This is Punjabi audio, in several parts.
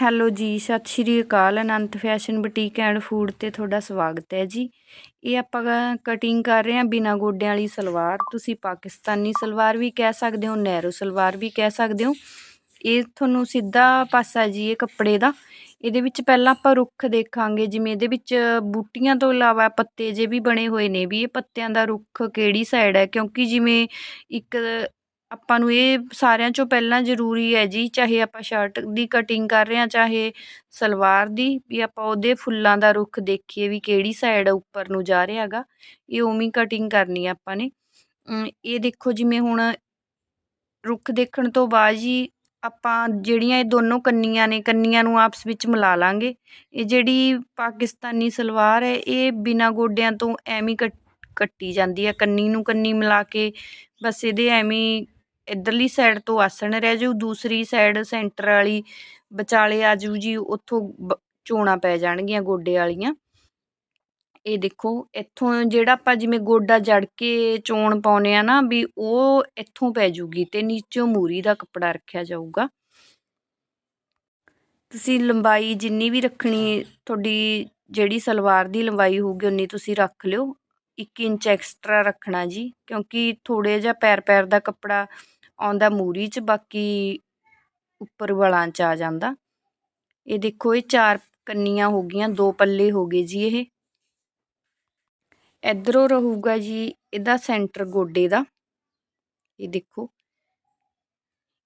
Hello ji, Sat Shri Akal, Anant fashion boutique and food ਤੇ ਤੁਹਾਡਾ ਸਵਾਗਤ ਹੈ ਜੀ। ਇਹ ਆਪਾਂ ਕਟਿੰਗ ਕਰ ਰਹੇ ਹਾਂ ਬਿਨਾ ਗੋਡਿਆਂ ਵਾਲੀ ਸਲਵਾਰ। ਤੁਸੀਂ ਪਾਕਿਸਤਾਨੀ ਸਲਵਾਰ ਵੀ ਕਹਿ ਸਕਦੇ ਹੋ ਨੈਰੋ ਸਲਵਾਰ ਵੀ ਕਹਿ ਸਕਦੇ ਹੋ। ਇਹ ਤੁਹਾਨੂੰ ਸਿੱਧਾ ਪਾਸਾ ਜੀ ਇਹ ਕੱਪੜੇ ਦਾ। ਇਹਦੇ ਵਿੱਚ ਪਹਿਲਾਂ ਆਪਾਂ ਰੁੱਖ ਦੇਖਾਂਗੇ, ਜਿਵੇਂ ਇਹਦੇ ਵਿੱਚ ਬੂਟੀਆਂ ਤੋਂ ਇਲਾਵਾ ਪੱਤੇ ਜੇ ਵੀ ਬਣੇ ਹੋਏ ਨੇ ਵੀ, ਇਹ ਪੱਤਿਆਂ ਦਾ ਰੁੱਖ ਕਿਹੜੀ ਸਾਈਡ ਹੈ? ਕਿਉਂਕਿ ਜਿਵੇਂ ਇੱਕ ਆਪਾਂ ਨੂੰ ਇਹ ਸਾਰਿਆਂ ਚੋਂ ਪਹਿਲਾਂ ਜ਼ਰੂਰੀ ਹੈ ਜੀ, ਚਾਹੇ ਆਪਾਂ ਸ਼ਰਟ ਦੀ ਕਟਿੰਗ ਕਰ ਰਹੇ ਹਾਂ, ਚਾਹੇ ਸਲਵਾਰ ਦੀ, ਵੀ ਆਪਾਂ ਉਹਦੇ ਫੁੱਲਾਂ ਦਾ ਰੁੱਖ ਦੇਖੀਏ ਵੀ ਕਿਹੜੀ ਸਾਈਡ ਉੱਪਰ ਨੂੰ ਜਾ ਰਿਹਾ ਹੈਗਾ। ਇਹ ਉਵੇਂ ਕਟਿੰਗ ਕਰਨੀ ਆ ਆਪਾਂ ਨੇ। ਇਹ ਦੇਖੋ ਜਿਵੇਂ ਹੁਣ ਰੁੱਖ ਦੇਖਣ ਤੋਂ ਬਾਅਦ ਜੀ, ਆਪਾਂ ਜਿਹੜੀਆਂ ਇਹ ਦੋਨੋਂ ਕੰਨੀਆਂ ਨੇ, ਕੰਨੀਆਂ ਨੂੰ ਆਪਸ ਵਿੱਚ ਮਿਲਾ ਲਾਂਗੇ। ਇਹ ਜਿਹੜੀ ਪਾਕਿਸਤਾਨੀ ਸਲਵਾਰ ਹੈ, ਇਹ ਬਿਨਾਂ ਗੋਡਿਆਂ ਤੋਂ ਐਵੇਂ ਕੱਟੀ ਜਾਂਦੀ ਹੈ ਕੰਨੀ ਨੂੰ ਕੰਨੀ ਮਿਲਾ ਕੇ ਬਸ ਇਹਦੇ ਐਵੇਂ ਇੱਧਰਲੀ ਸਾਈਡ ਤੋਂ ਆਸਣ ਰਹਿ ਜਾਊ, ਦੂਸਰੀ ਸਾਈਡ ਸੈਂਟਰ ਵਾਲੀ ਵਿਚਾਲੇ ਆ ਜੂ ਜੀ, ਉੱਥੋਂ ਚੋਣਾ ਪੈ ਜਾਣਗੀਆਂ ਗੋਡੇ ਵਾਲੀਆਂ। ਇਹ ਦੇਖੋ, ਇੱਥੋਂ ਜਿਹੜਾ ਆਪਾਂ ਜਿਵੇਂ ਗੋਡਾ ਜੜ ਕੇ ਚੋਣ ਪਾਉਨੇ ਆ ਨਾ ਵੀ ਉਹ ਇੱਥੋਂ ਪੈ ਜੂਗੀ ਤੇ ਨੀਚੋਂ ਮੂਰੀ ਦਾ ਕੱਪੜਾ ਰੱਖਿਆ ਜਾਊਗਾ। ਤੁਸੀਂ ਲੰਬਾਈ ਜਿੰਨੀ ਵੀ ਰੱਖਣੀ, ਤੁਹਾਡੀ ਜਿਹੜੀ ਸਲਵਾਰ ਦੀ ਲੰਬਾਈ ਹੋਊਗੀ ਉਨੀ ਤੁਸੀਂ ਰੱਖ ਲਿਓ। 1 ਇੰਚ ਐਕਸਟਰਾ ਰੱਖਣਾ ਜੀ, ਕਿਉਂਕਿ ਥੋੜੇ ਜਿਹਾ ਪੈਰ ਪੈਰ ਦਾ ਕੱਪੜਾ ਆਉਂਦਾ ਮੂਰੀ 'ਚ, ਬਾਕੀ ਉੱਪਰ ਵਲਾਂ 'ਚ ਆ ਜਾਂਦਾ। ਇਹ ਦੇਖੋ, ਇਹ ਚਾਰ ਕੰਨੀਆਂ ਹੋ ਗਈਆਂ, ਦੋ ਪੱਲੇ ਹੋ ਗਏ ਜੀ ਇਹ। ਇਧਰੋਂ ਰਹੂਗਾ ਜੀ ਇਹਦਾ ਸੈਂਟਰ ਗੋਡੇ ਦਾ। ਇਹ ਦੇਖੋ।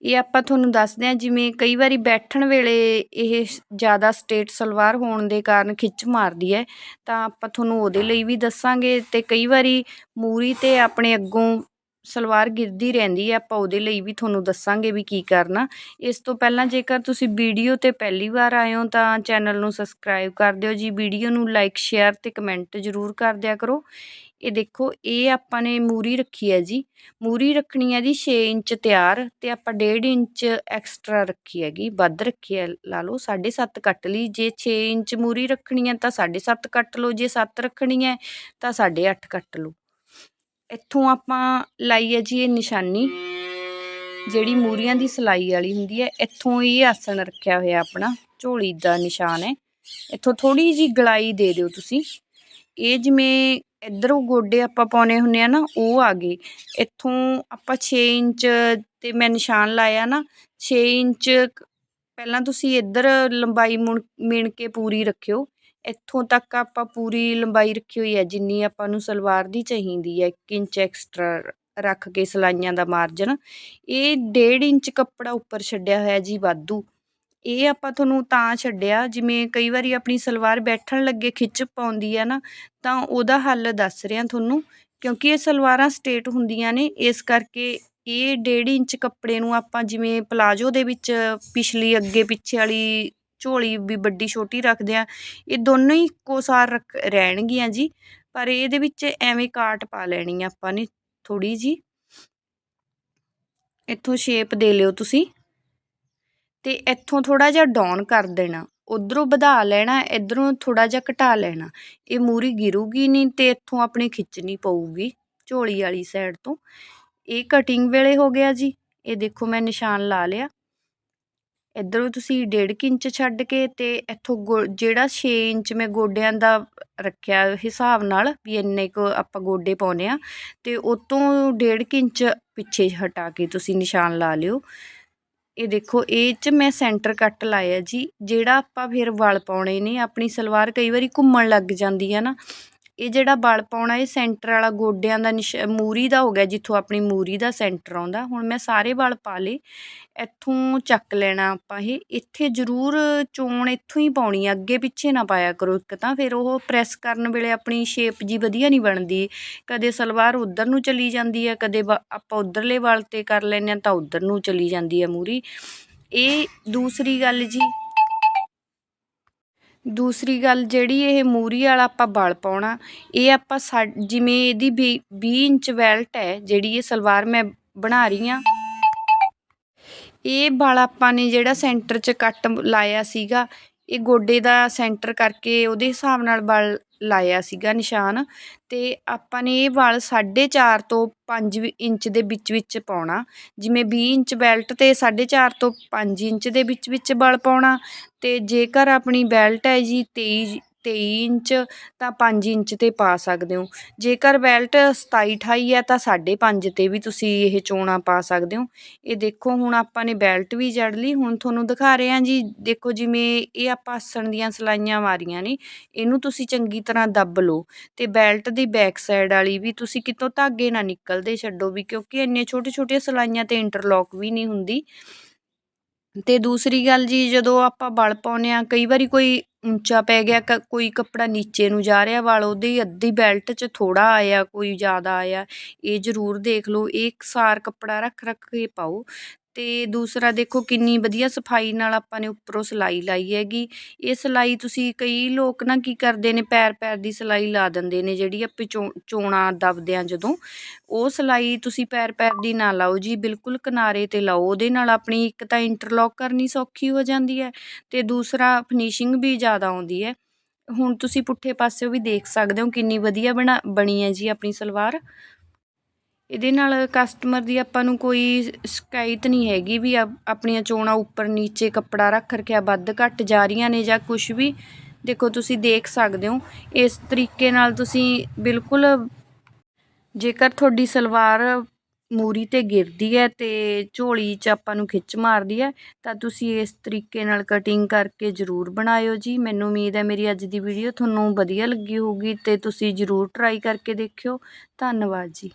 ਇਹ ਆਪਾਂ ਤੁਹਾਨੂੰ ਦੱਸਦੇ ਹਾਂ, ਜਿਵੇਂ ਕਈ ਵਾਰੀ ਬੈਠਣ ਵੇਲੇ ਇਹ ਜ਼ਿਆਦਾ ਸਟੇਟ ਸਲਵਾਰ ਹੋਣ ਦੇ ਕਾਰਨ ਖਿੱਚ ਮਾਰਦੀ ਹੈ, ਤਾਂ ਆਪਾਂ ਤੁਹਾਨੂੰ ਉਹਦੇ ਲਈ ਵੀ ਦੱਸਾਂਗੇ ਤੇ ਕਈ ਵਾਰੀ ਮੂਰੀ ਤੇ ਆਪਣੇ ਅੱਗੋਂ ਸਲਵਾਰ ਗਿਰਦੀ ਰਹਿੰਦੀ ਹੈ, ਆਪਾਂ ਉਹਦੇ ਲਈ ਵੀ ਤੁਹਾਨੂੰ ਦੱਸਾਂਗੇ ਵੀ ਕੀ ਕਰਨਾ। ਇਸ ਤੋਂ ਪਹਿਲਾਂ ਜੇਕਰ ਤੁਸੀਂ ਵੀਡੀਓ ਤੇ ਪਹਿਲੀ ਵਾਰ ਆਏ ਹੋ ਤਾਂ ਚੈਨਲ ਨੂੰ ਸਬਸਕ੍ਰਾਈਬ ਕਰ ਦਿਓ ਜੀ। ਵੀਡੀਓ ਨੂੰ ਲਾਈਕ, ਸ਼ੇਅਰ ਅਤੇ ਕਮੈਂਟ ਜ਼ਰੂਰ ਕਰ ਦਿਆ ਕਰੋ। ਇਹ ਦੇਖੋ, ਇਹ ਆਪਾਂ ਨੇ ਮੂਰੀ ਰੱਖੀ ਹੈ ਜੀ। ਮੂਰੀ ਰੱਖਣੀ ਹੈ ਜੀ 6 ਇੰਚ ਤਿਆਰ ਤੇ ਆਪਾਂ 1.5 ਇੰਚ ਐਕਸਟਰਾ ਰੱਖੀ ਹੈਗੀ, ਵੱਧ ਰੱਖੀ ਹੈ, ਲਾ ਲਓ 7.5 ਕੱਟ ਲਈ। ਜੇ 6 ਇੰਚ ਮੂਰੀ ਰੱਖਣੀ ਹੈ ਤਾਂ 7.5 ਕੱਟ ਲਓ, ਜੇ 7 ਰੱਖਣੀ ਹੈ ਤਾਂ 8.5 ਕੱਟ ਲਓ। ਇੱਥੋਂ ਆਪਾਂ ਲਾਈ ਹੈ ਜੀ ਇਹ ਨਿਸ਼ਾਨੀ, ਜਿਹੜੀ ਮੂਰੀਆਂ ਦੀ ਸਲਾਈ ਵਾਲੀ ਹੁੰਦੀ ਹੈ, ਇੱਥੋਂ ਇਹ ਆਸਣ ਰੱਖਿਆ ਹੋਇਆ ਆਪਣਾ, ਝੋਲੀ ਦਾ ਨਿਸ਼ਾਨ ਹੈ। ਇੱਥੋਂ ਥੋੜੀ ਜੀ ਗਲਾਈ ਦੇ ਦਿਓ ਤੁਸੀਂ। ਇਹ ਜਿਵੇਂ ਇਧਰੋਂ ਗੋਡੇ ਆਪਾਂ ਪਾਉਨੇ ਹੁੰਨੇ ਆ ਨਾ, ਉਹ ਆ ਗਏ। ਇੱਥੋਂ ਆਪਾਂ 6 ਇੰਚ ਤੇ ਮੈਂ ਨਿਸ਼ਾਨ ਲਾਇਆ ਨਾ 6 ਇੰਚ ਪਹਿਲਾਂ ਤੁਸੀਂ ਇੱਧਰ ਲੰਬਾਈ ਮੁਣ ਮਿਣ ਕੇ ਪੂਰੀ ਰੱਖਿਓ। ਇੱਥੋਂ ਤੱਕ ਆਪਾਂ ਪੂਰੀ ਲੰਬਾਈ ਰੱਖੀ ਹੋਈ ਹੈ, ਜਿੰਨੀ ਆਪਾਂ ਨੂੰ ਸਲਵਾਰ ਦੀ ਚਾਹੀਦੀ ਹੈ, ਇੱਕ ਇੰਚ ਐਕਸਟਰਾ ਰੱਖ ਕੇ ਸਿਲਾਈਆਂ ਦਾ ਮਾਰਜਨ ਇਹ ਡੇਢ ਇੰਚ ਕੱਪੜਾ ਉੱਪਰ ਛੱਡਿਆ ਹੋਇਆ ਜੀ ਵਾਧੂ। ਇਹ ਆਪਾਂ ਤੁਹਾਨੂੰ ਤਾਂ ਛੱਡਿਆ, ਜਿਵੇਂ ਕਈ ਵਾਰੀ ਆਪਣੀ ਸਲਵਾਰ ਬੈਠਣ ਲੱਗੇ ਖਿੱਚ ਪਾਉਂਦੀ ਹੈ ਨਾ, ਤਾਂ ਉਹਦਾ ਹੱਲ ਦੱਸ ਰਿਹਾ ਤੁਹਾਨੂੰ, ਕਿਉਂਕਿ ਇਹ ਸਲਵਾਰਾਂ ਸਟੇਟ ਹੁੰਦੀਆਂ ਨੇ, ਇਸ ਕਰਕੇ ਇਹ ਡੇਢ ਇੰਚ ਕੱਪੜੇ ਨੂੰ ਆਪਾਂ ਜਿਵੇਂ ਪਲਾਜੋ ਦੇ ਵਿੱਚ ਪਿਛਲੀ ਅੱਗੇ ਪਿੱਛੇ ਵਾਲੀ ਝੋਲੀ ਵੀ ਵੱਡੀ ਛੋਟੀ ਰੱਖਦੇ ਆ ਇਹ ਦੋਨੋਂ ਹੀ ਇੱਕੋ ਸਾਰ ਰੱਖ ਰਹਿਣਗੀਆਂ ਜੀ, ਪਰ ਇਹਦੇ ਵਿੱਚ ਐਵੇਂ ਕਾਟ ਪਾ ਲੈਣੀ ਆ ਆਪਾਂ ਨੇ ਥੋੜੀ ਜੀ ਇੱਥੋਂ ਸ਼ੇਪ ਦੇ ਲਿਓ ਤੁਸੀਂ ਤੇ ਇੱਥੋਂ ਥੋੜਾ ਜਿਹਾ ਡਾਊਨ ਕਰ ਦੇਣਾ, ਉਧਰੋਂ ਵਧਾ ਲੈਣਾ, ਇਧਰੋਂ ਥੋੜਾ ਜਿਹਾ ਘਟਾ ਲੈਣਾ, ਇਹ ਮੂਰੀ ਗਿਰੂਗੀ ਨਹੀਂ ਤੇ ਇੱਥੋਂ ਆਪਣੀ ਖਿੱਚਣੀ ਪਊਗੀ ਝੋਲੀ ਵਾਲੀ ਸਾਈਡ ਤੋਂ। ਇਹ ਕਟਿੰਗ ਵੇਲੇ ਹੋ ਗਿਆ ਜੀ, ਇਹ ਦੇਖੋ ਮੈਂ ਨਿਸ਼ਾਨ ਲਾ ਲਿਆ। ਇੱਧਰੋਂ ਤੁਸੀਂ 1.5 ਇੰਚ ਛੱਡ ਕੇ ਅਤੇ ਇੱਥੋਂ ਗੋ, ਜਿਹੜਾ ਛੇ ਇੰਚ ਮੈਂ ਗੋਡਿਆਂ ਦਾ ਰੱਖਿਆ ਹਿਸਾਬ ਨਾਲ ਵੀ ਇੰਨੇ ਕੁ ਆਪਾਂ ਗੋਡੇ ਪਾਉਂਦੇ ਹਾਂ ਅਤੇ ਉਹ ਤੋਂ ਡੇਢ ਕੁ ਇੰਚ ਪਿੱਛੇ ਹਟਾ ਕੇ ਤੁਸੀਂ ਨਿਸ਼ਾਨ ਲਾ ਲਿਓ। ਇਹ ਦੇਖੋ, ਇਹ 'ਚ ਮੈਂ ਸੈਂਟਰ ਕੱਟ ਲਾਇਆ ਜੀ, ਜਿਹੜਾ ਆਪਾਂ ਫਿਰ ਵਲ ਪਾਉਣੇ ਨੇ, ਆਪਣੀ ਸਲਵਾਰ ਕਈ ਵਾਰੀ ਘੁੰਮਣ ਲੱਗ ਜਾਂਦੀ ਹੈ ਨਾ ਇਹ ਜਿਹੜਾ ਬਲ ਪਾਉਣਾ, ਇਹ ਸੈਂਟਰ ਵਾਲਾ ਗੋਡਿਆਂ ਦਾ ਨਿਸ਼, ਮੂਰੀ ਦਾ ਹੋ ਗਿਆ, ਜਿੱਥੋਂ ਆਪਣੀ ਮੂਰੀ ਦਾ ਸੈਂਟਰ ਆਉਂਦਾ। ਹੁਣ ਮੈਂ ਸਾਰੇ ਵਲ ਪਾ ਲਏ, ਇੱਥੋਂ ਚੱਕ ਲੈਣਾ ਆਪਾਂ ਇਹ। ਇੱਥੇ ਜ਼ਰੂਰ ਚੋਣ ਇੱਥੋਂ ਹੀ ਪਾਉਣੀ ਆ, ਅੱਗੇ ਪਿੱਛੇ ਨਾ ਪਾਇਆ ਕਰੋ ਇੱਕ ਤਾਂ। ਫਿਰ ਉਹ ਪ੍ਰੈਸ ਕਰਨ ਵੇਲੇ ਆਪਣੀ ਸ਼ੇਪ ਜੀ ਵਧੀਆ ਨਹੀਂ ਬਣਦੀ। ਕਦੇ ਸਲਵਾਰ ਉਧਰ ਨੂੰ ਚਲੀ ਜਾਂਦੀ ਹੈ ਕਦੇ ਆਪਾਂ ਉਧਰਲੇ ਬਲ 'ਤੇ ਕਰ ਲੈਂਦੇ ਹਾਂ ਤਾਂ ਉਧਰ ਨੂੰ ਚਲੀ ਜਾਂਦੀ ਹੈ ਮੂਰੀ। ਇਹ ਦੂਸਰੀ ਗੱਲ ਜੀ ਦੂਸਰੀ ਗੱਲ ਜਿਹੜੀ ਇਹ ਮੂਹਰੀ ਵਾਲਾ ਆਪਾਂ ਬਲ ਪਾਉਣਾ, ਇਹ ਆਪਾਂ ਸਾ, ਜਿਵੇਂ ਇਹਦੀ 20 ਇੰਚ ਵੈਲਟ ਹੈ, ਜਿਹੜੀ ਇਹ ਸਲਵਾਰ ਮੈਂ ਬਣਾ ਰਹੀ ਹਾਂ। ਇਹ ਬਲ ਆਪਾਂ ਨੇ ਜਿਹੜਾ ਸੈਂਟਰ 'ਚ ਕੱਟ ਲਾਇਆ ਸੀਗਾ ਇਹ ਗੋਡੇ ਦਾ ਸੈਂਟਰ ਕਰਕੇ ਉਹਦੇ ਹਿਸਾਬ ਨਾਲ ਵਲ ਲਾਇਆ ਸੀਗਾ ਨਿਸ਼ਾਨ ਅਤੇ ਆਪਾਂ ਨੇ ਇਹ ਵਲ 4.5 ਤੋਂ 5 ਇੰਚ ਦੇ ਵਿੱਚ ਵਿੱਚ ਪਾਉਣਾ। ਜਿਵੇਂ ਵੀਹ ਇੰਚ ਬੈਲਟ ਤੇ 4.5 ਤੋਂ ਪੰਜ ਇੰਚ ਦੇ ਵਿੱਚ ਵਿੱਚ ਵਲ ਪਾਉਣਾ ਅਤੇ ਜੇਕਰ ਆਪਣੀ ਬੈਲਟ ਹੈ ਜੀ ਤੇਈ ਤੇਈ ਇੰਚ ਤਾਂ ਪੰਜ ਇੰਚ ਤੇ ਪਾ ਸਕਦੇ ਹੋ। ਜੇਕਰ ਬੈਲਟ 27 28 ਹੈ ਤਾਂ 5.5 ਤੇ ਵੀ ਤੁਸੀਂ ਇਹ ਚੋਣਾਂ ਪਾ ਸਕਦੇ ਹੋ। ਇਹ ਦੇਖੋ, ਹੁਣ ਆਪਾਂ ਨੇ ਬੈਲਟ ਵੀ ਜੜ ਲਈ। ਹੁਣ ਤੁਹਾਨੂੰ ਦਿਖਾ ਰਹੇ ਹਾਂ ਜੀ, ਦੇਖੋ ਜਿਵੇਂ ਇਹ ਆਪਾਂ ਆਸਣ ਦੀਆਂ ਸਿਲਾਈਆਂ ਮਾਰੀਆਂ ਨੇ, ਇਹਨੂੰ ਤੁਸੀਂ ਚੰਗੀ ਤਰ੍ਹਾਂ ਦੱਬ ਲਓ ਅਤੇ ਬੈਲਟ ਦੀ ਬੈਕ ਸਾਈਡ ਵਾਲੀ ਵੀ ਤੁਸੀਂ ਕਿਤੋਂ ਧਾਗੇ ਨਾ ਨਿਕਲਦੇ ਛੱਡੋ ਵੀ, ਕਿਉਂਕਿ ਇੰਨੇ ਛੋਟੇ ਛੋਟੇ ਸਿਲਾਈਆਂ ਤੇ ਇੰਟਰਲੋਕ ਵੀ ਨਹੀਂ ਹੁੰਦੀ। ਤੇ ਦੂਸਰੀ ਗੱਲ ਜੀ, ਜਦੋਂ ਆਪਾਂ ਵਲ ਪਾਉਂਦੇ ਹਾਂ, ਕਈ ਵਾਰੀ ਕੋਈ ਉੱਚਾ ਪੈ ਗਿਆ, ਕ, ਕੋਈ ਕੱਪੜਾ ਨੀਚੇ ਨੂੰ ਜਾ ਰਿਹਾ, ਵਲ ਉਹਦੀ ਅੱਧੀ ਬੈਲਟ 'ਚ ਥੋੜ੍ਹਾ ਆਇਆ, ਕੋਈ ਜ਼ਿਆਦਾ ਆਇਆ, ਇਹ ਜ਼ਰੂਰ ਦੇਖ ਲਓ, ਇਹ ਇਕਸਾਰ ਕੱਪੜਾ ਰੱਖ ਰੱਖ ਕੇ ਪਾਓ। ਅਤੇ ਦੂਸਰਾ ਦੇਖੋ ਕਿੰਨੀ ਵਧੀਆ ਸਫ਼ਾਈ ਨਾਲ ਆਪਾਂ ਨੇ ਉੱਪਰੋਂ ਸਿਲਾਈ ਲਾਈ ਹੈਗੀ। ਇਹ ਸਿਲਾਈ ਤੁਸੀਂ ਕਈ ਲੋਕ ਨਾ ਕੀ ਕਰਦੇ ਨੇ, ਪੈਰ ਪੈਰ ਦੀ ਸਿਲਾਈ ਲਾ ਦਿੰਦੇ ਨੇ, ਜਿਹੜੀ ਆਪਾਂ ਚੋ, ਚੋਣਾ ਦਬਦੇ ਆ ਜਦੋਂ। ਉਹ ਸਿਲਾਈ ਤੁਸੀਂ ਪੈਰ ਪੈਰ ਦੀ ਨਾ ਲਾਓ ਜੀ, ਬਿਲਕੁਲ ਕਿਨਾਰੇ ਤੇ ਲਾਓ, ਉਹਦੇ ਨਾਲ ਆਪਣੀ ਇੱਕ ਤਾਂ ਇੰਟਰਲੋਕ ਕਰਨੀ ਸੌਖੀ ਹੋ ਜਾਂਦੀ ਹੈ ਅਤੇ ਦੂਸਰਾ ਫਿਨਿਸ਼ਿੰਗ ਵੀ ਜ਼ਿਆਦਾ ਆਉਂਦੀ ਹੈ। ਹੁਣ ਤੁਸੀਂ ਪੁੱਠੇ ਪਾਸਿਓ ਵੀ ਦੇਖ ਸਕਦੇ ਹੋ ਕਿੰਨੀ ਵਧੀਆ ਬਣਾ, ਬਣੀ ਹੈ ਜੀ ਆਪਣੀ ਸਲਵਾਰ। ਇਹਦੇ ਨਾਲ ਕਸਟਮਰ ਦੀ ਆਪਾਂ ਨੂੰ ਕੋਈ ਸ਼ਿਕਾਇਤ ਨਹੀਂ ਹੈਗੀ ਵੀ ਆ- ਆਪਣੀਆਂ ਚੋਣਾਂ ਉੱਪਰ ਨੀਚੇ ਕੱਪੜਾ ਰੱਖ ਰੱਖਿਆ ਵੱਧ ਘੱਟ ਜਾ ਰਹੀਆਂ ਨੇ ਜਾਂ ਕੁਝ ਵੀ। ਦੇਖੋ, ਤੁਸੀਂ ਦੇਖ ਸਕਦੇ ਹੋ। ਇਸ ਤਰੀਕੇ ਨਾਲ ਤੁਸੀਂ ਬਿਲਕੁਲ ਜੇਕਰ ਤੁਹਾਡੀ ਸਲਵਾਰ ਮੂਰੀ ਤੇ ਗਿਰਦੀ ਹੈ ਤੇ ਝੋਲੀ 'ਚ ਆਪਾਂ ਨੂੰ ਖਿੱਚ ਮਾਰਦੀ ਹੈ, ਤਾਂ ਤੁਸੀਂ ਇਸ ਤਰੀਕੇ ਨਾਲ ਕਟਿੰਗ ਕਰਕੇ ਜ਼ਰੂਰ ਬਣਾਇਓ ਜੀ। ਮੈਨੂੰ ਉਮੀਦ ਹੈ ਮੇਰੀ ਅੱਜ ਦੀ ਵੀਡੀਓ ਤੁਹਾਨੂੰ ਵਧੀਆ ਲੱਗੀ ਹੋਊਗੀ ਤੇ ਤੁਸੀਂ ਜ਼ਰੂਰ ਟਰਾਈ ਕਰਕੇ ਦੇਖਿਓ। ਧੰਨਵਾਦ ਜੀ।